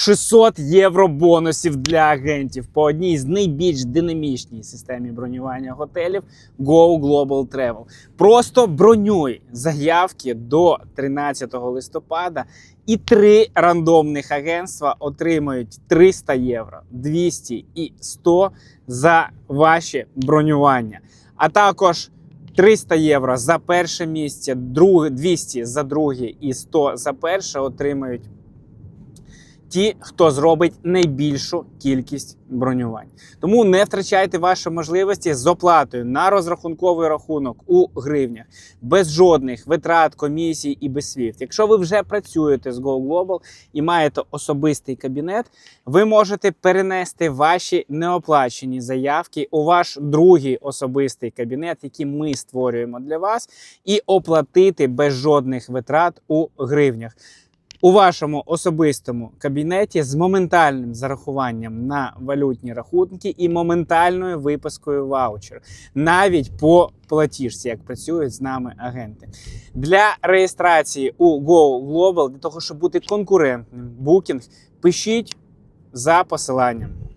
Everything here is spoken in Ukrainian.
600 євро бонусів для агентів по одній з найбільш динамічній системі бронювання готелів Go Global Travel. Просто бронюй заявки до 13 листопада, і три рандомних агентства отримають 300 євро, 200 і 100 за ваші бронювання. А також 300 євро за перше місце, 200 за друге і 100 за перше отримають ті, хто зробить найбільшу кількість бронювань. Тому не втрачайте ваші можливості з оплатою на розрахунковий рахунок у гривнях, без жодних витрат, комісій і без SWIFT. Якщо ви вже працюєте з Go Global і маєте особистий кабінет, ви можете перенести ваші неоплачені заявки у ваш другий особистий кабінет, який ми створюємо для вас, і оплатити без жодних витрат у гривнях. У вашому особистому кабінеті з моментальним зарахуванням на валютні рахунки і моментальною випискою ваучер, навіть по платіжці, як працюють з нами агенти. Для реєстрації у Go Global, для того, щоб бути конкурентним, Booking, пишіть за посиланням.